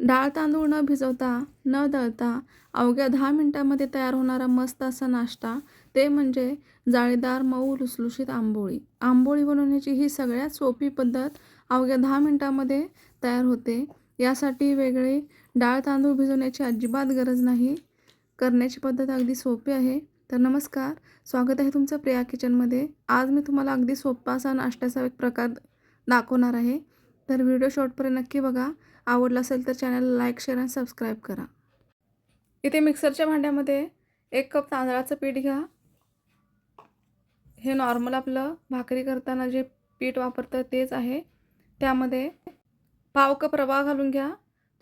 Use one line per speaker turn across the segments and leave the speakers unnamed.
डाळ तांदूळ न भिजवता न दळता अवघ्या दहा मिनटामध्ये तयार होणारा मस्त असा नाश्ता ते म्हणजे जाळीदार मऊ लुसलुशीत आंबोळी. आंबोळी बनवण्याची ही सगळ्यात सोपी पद्धत अवघ्या दहा मिनटामध्ये तयार होते. यासाठी वेगळे डाळ तांदूळ भिजवण्याची अजिबात गरज नाही. करण्याची पद्धत अगदी सोपी आहे. तर नमस्कार स्वागत आहे तुमचं प्रिया किचनमध्ये. आज मी तुम्हाला अगदी सोपा असा नाश्त्याचा एक प्रकार दाखवणार आहे. तर व्हिडिओ शॉर्टपर्यंत नक्की बघा. आवडलं असेल तर चॅनलला लाईक शेअर आणि सबस्क्राईब करा. इथे मिक्सरच्या भांड्यामध्ये एक कप तांदळाचं पीठ घ्या. हे नॉर्मल आपलं भाकरी करताना जे पीठ वापरतं तेच आहे. त्यामध्ये पाव कप रवा घालून घ्या.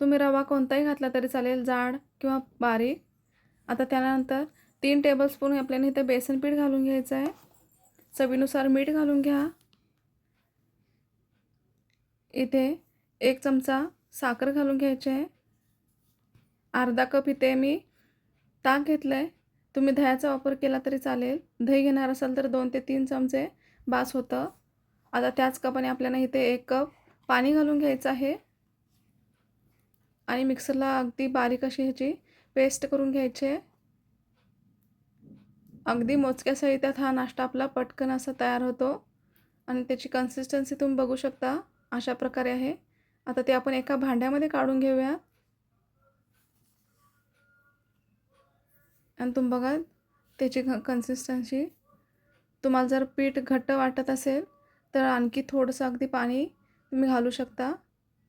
तुम्ही रवा कोणताही घातला तरी चालेल जाड किंवा बारीक. आता त्यानंतर तीन टेबलस्पून आपल्याला इथे बेसन पीठ घालून घ्यायचं आहे. चवीनुसार मीठ घालून घ्या. इथे एक चमचा साखर घालून घ्यायची आहे. अर्धा कप इथे मी ताक घेतलं आहे तुम्ही दह्याचा वापर केला तरी चालेल. दही घेणार असाल तर दोन ते तीन चमचे बास होतं. आता त्याच कपाने आपल्याला इथे एक कप पाणी घालून घ्यायचं आहे. आणि मिक्सरला अगदी बारीक अशी ह्याची पेस्ट करून घ्यायची आहे. अगदी मोजक्या साहित्यात हा नाश्ता आपला पटकन असा तयार होतो. आणि त्याची कन्सिस्टन्सी तुम्ही बघू शकता. अशा प्रकारे आहे. आता ते आपण एका भांड्यामध्ये काढून घेऊया. आणि तुम्ही बघा त्याची कन्सिस्टन्सी तुम्हाला जर पीठ घट्ट वाटत असेल तर आणखी थोडंसं अगदी पाणी तुम्ही घालू शकता.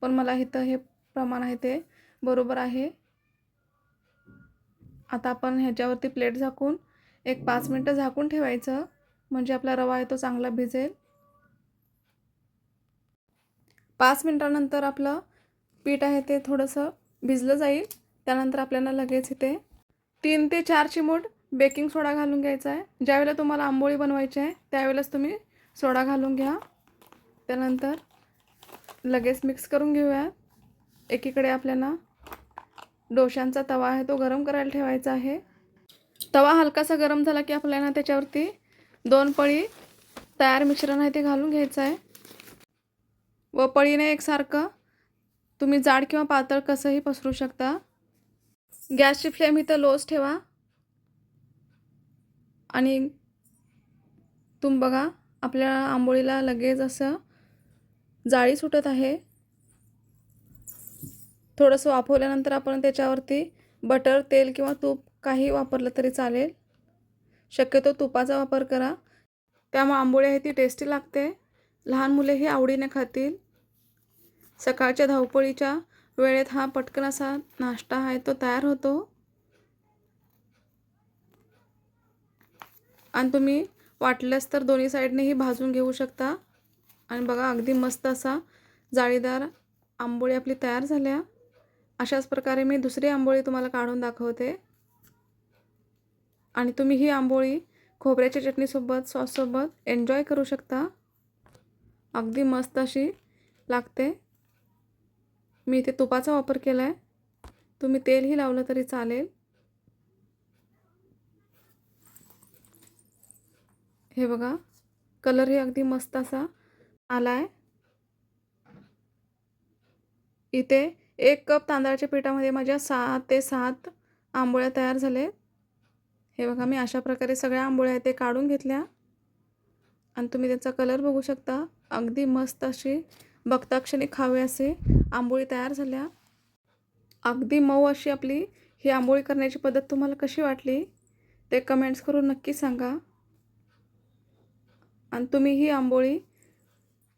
पण मला इथं हे प्रमाण आहे ते बरोबर आहे. आता आपण ह्याच्यावरती प्लेट झाकून एक पाच मिनटं झाकून ठेवायचं. म्हणजे आपला रवा आहे तो चांगला भिजेल. पाच मिनटानंतर आपलं पीठ आहे ते थोडंसं भिजलं जाईल. त्यानंतर आपल्याला लगेच इथे तीन ते चार चिमूट बेकिंग सोडा घालून घ्यायचा आहे. ज्यावेळेला तुम्हाला आंबोळी बनवायची आहे त्यावेळेलाच तुम्ही सोडा घालून घ्या. त्यानंतर लगेच मिक्स करून घेऊया. एकीकडे आपल्याला डोशांचा तवा आहे तो गरम करायला ठेवायचा आहे. तवा हलकासा गरम झाला की आपल्याला त्याच्यावरती दोन पळी तयार मिश्रण आहे ते घालून घ्यायचं आहे. व पळीने एकसारखं? तुम्ही जाड किंवा पातळ कसंही पसरू शकता. गॅसची फ्लेम इथं लोच ठेवा. आणि तुम्ही बघा आपल्या आंबोळीला लगेच असं जाळी सुटत आहे. थोडंसं वाफवल्यानंतर आपण त्याच्यावरती बटर तेल किंवा तूप काही वापरलं तरी चालेल. शक्यतो तुपाचा वापर करा. त्यामुळे आंबोळी आहे ती टेस्टी लागते. लहान मुले ही आवडीने खातील. सकाळच्या धावपळीच्या वेळेत हा पटकन असा नाश्ता आहे तो तयार होतो. आणि तुम्ही वाटल्यास तर दोन्ही साईडनेही भाजून घेऊ शकता. आणि बघा अगदी मस्त असा जाळीदार आंबोळी आपली तयार झाल्या. अशाच प्रकारे मी दुसरी आंबोळी तुम्हाला काढून दाखवते. आणि तुम्ही ही आंबोळी खोबऱ्याच्या चटणीसोबत सॉससोबत एन्जॉय करू शकता. अगदी मस्त अशी लागते. मी इथे तुपाचा वापर केला आहे तुम्ही तेलही लावलं तरी चालेल. हे बघा कलरही अगदी मस्त असा आला आहे इथे एक कप तांदळाच्या पिठामध्ये माझ्या सहा ते सात आंबोळ्या तयार झाले हे बघा मी अशा प्रकारे सगळ्या आंबोळ्या ते काढून घेतल्या. आणि तुम्ही त्याचा कलर बघू शकता. अगदी मस्त अशी भक्ताक्षणी खावे असे आंबोळी तयार झाल्या. अगदी मऊ अशी आपली ही आंबोळी करण्याची पद्धत तुम्हाला कशी वाटली? ते कमेंट्स करून नक्की सांगा. आणि तुम्ही ही आंबोळी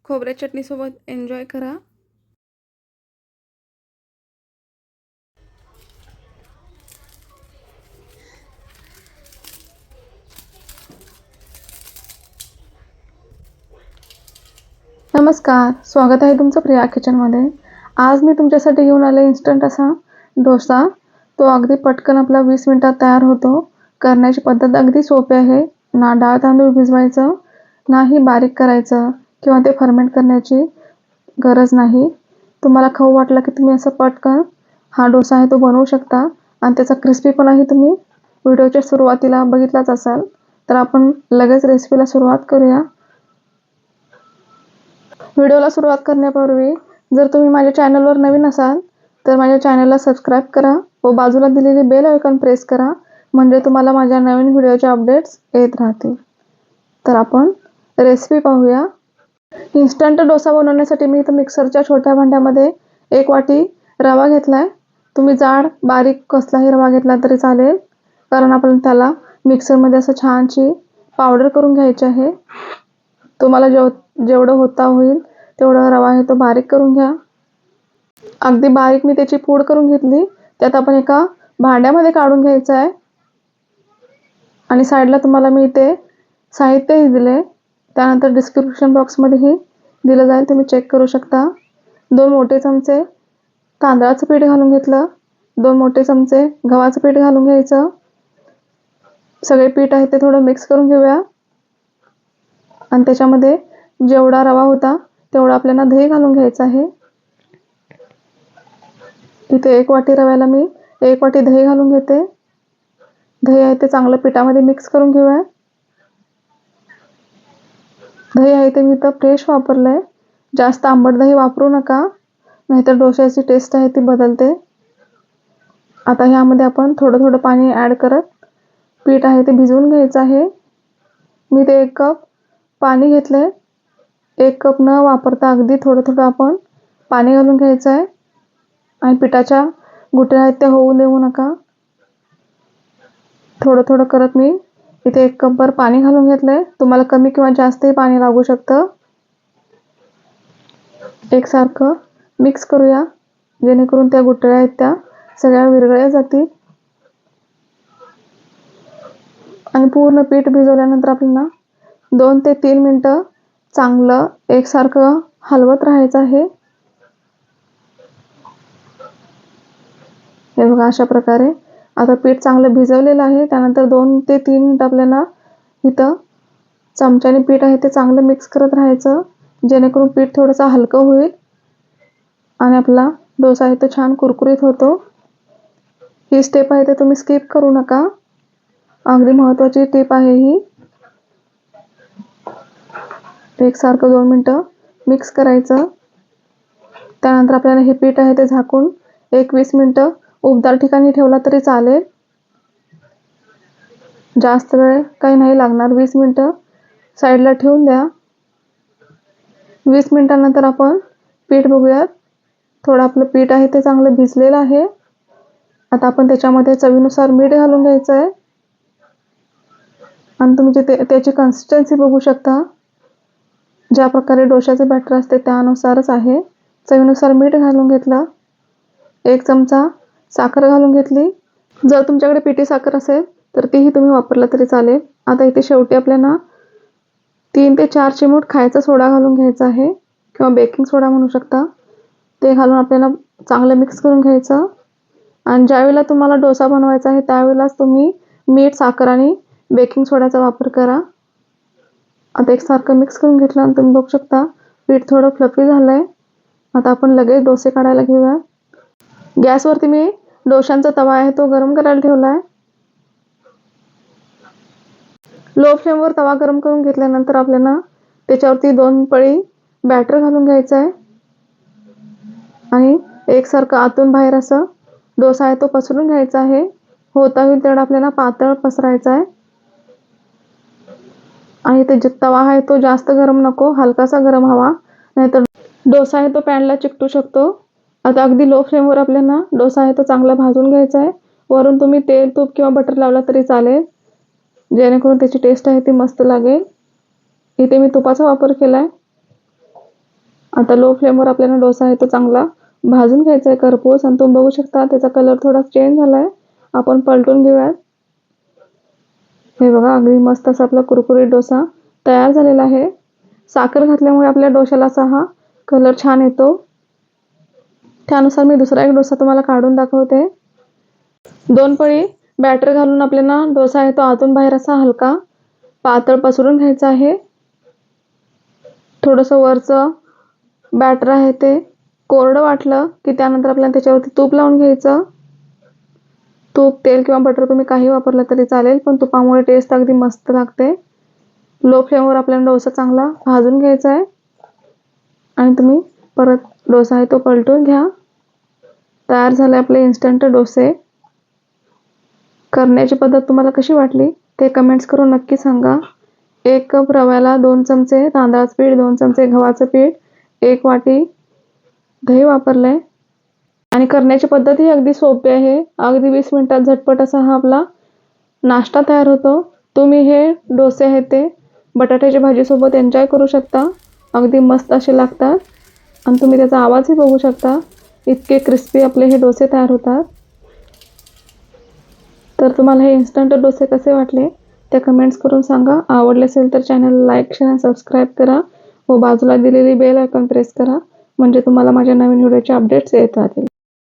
खोबऱ्या चटणीसोबत एन्जॉय करा. नमस्कार स्वागत आहे तुमचं प्रिया किचनमध्ये. आज मी तुमच्यासाठी घेऊन आले इन्स्टंट असा डोसा. तो अगदी पटकन आपला वीस मिनटात तयार होतो. करण्याची पद्धत अगदी सोपी आहे. ना डाळ तांदूळ भिजवायचं नाही बारीक करायचं किंवा ते फर्मेंट करण्याची गरज नाही. तुम्हाला खाऊ वाटलं की तुम्ही असं पटकन हा डोसा आहे तो बनवू शकता आणि त्याचा क्रिस्पीपणाही तुम्ही व्हिडिओच्या सुरुवातीला बघितलाच असाल. तर आपण लगेच रेसिपीला सुरुवात करूया. व्हिडिओला सुरुवात करण्यापूर्वी जर तुम्ही माझ्या चॅनलवर नवीन असाल तर माझ्या चॅनलला सबस्क्राईब करा व बाजूला दिलेली बेल आयकॉन प्रेस करा म्हणजे तुम्हाला माझ्या नवीन व्हिडिओचे अपडेट्स येत राहतील. तर आपण रेसिपी पाहूया. इन्स्टंट डोसा बनवण्यासाठी मी इथं मिक्सरच्या छोट्या भांड्यामध्ये एक वाटी रवा घेतला आहे तुम्ही जाड बारीक कसलाही रवा घेतला तरी चालेल कारण आपण त्याला मिक्सरमध्ये असं छानशी पावडर करून घ्यायची आहे. तुम्हाला जेव जेवढं होता होईल तेवढा रवा आहे तो बारीक करून घ्या. अगदी बारीक मी त्याची पूड करून घेतली. त्यात आपण एका भांड्यामध्ये काढून घ्यायचं आहे. आणि साईडला तुम्हाला मी इथे साहित्यही दिले. त्यानंतर डिस्क्रिप्शन बॉक्समध्येही दिलं जाईल. तुम्ही चेक करू शकता. दोन मोठे चमचे तांदळाचं पीठ घालून घेतलं. दोन मोठे चमचे गव्हाचं पीठ घालून घ्यायचं. सगळे पीठ आहे ते थोडं मिक्स करून घेऊया. आणि त्याच्यामध्ये जेवढा रवा होता तेवढा आपल्याला दही घालून घ्यायचं आहे. इथे एक वाटी रव्याला मी एक वाटी दही घालून घेते. दही आहे ते चांगलं पिठामध्ये मिक्स करून घेऊया. दही आहे ते मी इथं फ्रेश वापरलं आहे जास्त आंबट दही वापरू नका नाहीतर डोश्याची टेस्ट आहे ती बदलते. आता ह्यामध्ये आपण थोडं थोडं पाणी ॲड करत पीठ आहे ते भिजवून घ्यायचं आहे. मी ते एक कप पाणी घेतलं आहे एक कप न वापरता अगदी थोडं थोडं आपण पाणी घालून घ्यायचं आहे आणि पिठाच्या गुठळ्या आहेत त्या होऊ देऊ नका. थोडं थोडं करत मी इथे एक कपभर पाणी घालून घेतलं आहे तुम्हाला कमी किंवा जास्तही पाणी लागू शकतं. एकसारखं मिक्स करूया. जेणेकरून त्या गुठळ्या आहेत त्या सगळ्या विरगळ्या जातील. आणि पूर्ण पीठ भिजवल्यानंतर आपल्याला दोन ते तीन मिनटं चांगलं एकसारखं हलवत राहायचं आहे. हे बघा अशा प्रकारे. आता पीठ चांगलं भिजवलेलं आहे. त्यानंतर दोन ते तीन मिनटं आपल्याला इथं चमच्याने पीठ आहे ते चांगलं मिक्स करत राहायचं. जेणेकरून पीठ थोडंसं हलकं होईल. आणि आपला डोसा आहे तो छान कुरकुरीत होतो. ही स्टेप आहे ते तुम्ही स्किप करू नका. अगदी महत्त्वाची टिप आहे ही. एकसारखं दोन मिनटं मिक्स करायचं. त्यानंतर आपल्याला हे पीठ आहे ते झाकून एक वीस मिनटं उबदार ठिकाणी ठेवला तरी चालेल. जास्त वेळ काही नाही लागणार वीस मिनटं साईडला ठेवून द्या. वीस मिनटानंतर आपण पीठ बघूयात. थोडं आपलं पीठ आहे ते चांगलं भिजलेलं आहे. आता आपण त्याच्यामध्ये चवीनुसार मीठ घालून घ्यायचं आहे आणि तुम्ही जे त्याची कन्सिस्टन्सी बघू शकता. ज्या प्रकारे डोशाचे बॅटर असते त्यानुसारच आहे. चवीनुसार मीठ घालून घेतलं. एक चमचा साखर घालून घेतली. जर तुमच्याकडे पिठी साखर असेल तर तीही तुम्ही वापरला तरी चालेल. आता इथे शेवटी आपल्याला तीन ते चार चिमूट खायचा सोडा घालून घ्यायचा आहे किंवा बेकिंग सोडा म्हणू शकता. ते घालून आपल्याला चांगलं मिक्स करून घ्यायचं. आणि ज्यावेळेला तुम्हाला डोसा बनवायचा आहे त्यावेळेलाच तुम्ही मीठ साखर आणि बेकिंग सोड्याचा वापर करा. आता एकसारखं मिक्स करून घेतलं आणि तुम्ही बघू शकता पीठ थोडं फ्लफी झालं आहे आता आपण लगेच डोसे काढायला घेऊया. गॅसवरती मी डोशांचा तवा आहे तो गरम करायला ठेवला आहे लो फ्लेमवर तवा गरम करून घेतल्यानंतर आपल्याला त्याच्यावरती दोन पळी बॅटर घालून घ्यायचं आहे आणि एकसारखं आतून बाहेर असं डोसा आहे तो पसरून घ्यायचा आहे. होता होईल तेवढा आपल्याला पातळ पसरायचा आहे आणि ते जे तवा आहे तो जास्त गरम नको हलकासा गरम हवा नाहीतर डोसा आहे तो पॅनला चिकटू शकतो. आता अगदी लो फ्लेमवर आपल्याला डोसा आहे तो चांगला भाजून घ्यायचा आहे. वरून तुम्ही तेल तूप किंवा बटर लावला तरी चालेल. जेणेकरून त्याची टेस्ट आहे ती मस्त लागेल. इथे मी तुपाचा वापर केला आहे आता लो फ्लेमवर आपल्याला डोसा आहे तो चांगला भाजून घ्यायचा आहे. करपूस आणि तुम्ही बघू शकता त्याचा कलर थोडा चेंज झाला आहे आपण पलटून घेऊयात. हे बघा अगदी मस्त असा आपला कुरकुरीत डोसा तयार झालेला आहे. साखर घातल्यामुळे आपल्या डोशाला असा हा कलर छान येतो. त्यानुसार मी दुसरा एक डोसा तुम्हाला काढून दाखवते. दोन पळी बॅटर घालून आपल्याला डोसा आहे तो आतून बाहेर असा हलका पातळ पसरून घ्यायचा आहे. थोडंसं वरचं बॅटर आहे ते कोरडं वाटलं की त्यानंतर आपल्याला त्याच्यावरती तूप लावून घ्यायचं. तूप तेल किंवा बटर तुम्ही काही वापरलं तरी चालेल पण तुपामुळे टेस्ट अगदी मस्त लागते. लो फ्लेमवर आपल्याला डोसा चांगला भाजून घ्यायचा आहे. आणि तुम्ही परत डोसा आहे तो पलटून घ्या. तयार झाले आपले इन्स्टंट डोसे. करण्याची पद्धत तुम्हाला कशी वाटली ते कमेंट्स करून नक्की सांगा. एक कप रव्याला दोन चमचे तांदळाचं पीठ दोन चमचे गव्हाचं पीठ एक वाटी दही वापरलं. आहे आणि करण्याची पद्धतही अगदी सोपी आहे. अगदी वीस मिनटात झटपट असा हा आपला नाश्ता तयार होतो. तुम्ही हे डोसे आहेत ते बटाट्याच्या भाजीसोबत एन्जॉय करू शकता. अगदी मस्त असे लागतात. आणि तुम्ही त्याचा आवाजही बघू शकता. इतके क्रिस्पी आपले हे डोसे तयार होतात. तर तुम्हाला हे इन्स्टंट डोसे कसे वाटले ते कमेंट्स करून सांगा. आवडले असेल तर चॅनल लाईक शेअर आणि सबस्क्राईब करा. व बाजूला दिलेली बेल आयकॉन प्रेस करा. म्हणजे तुम्हाला माझ्या नवीन व्हिडिओचे अपडेट्स येत राहतील.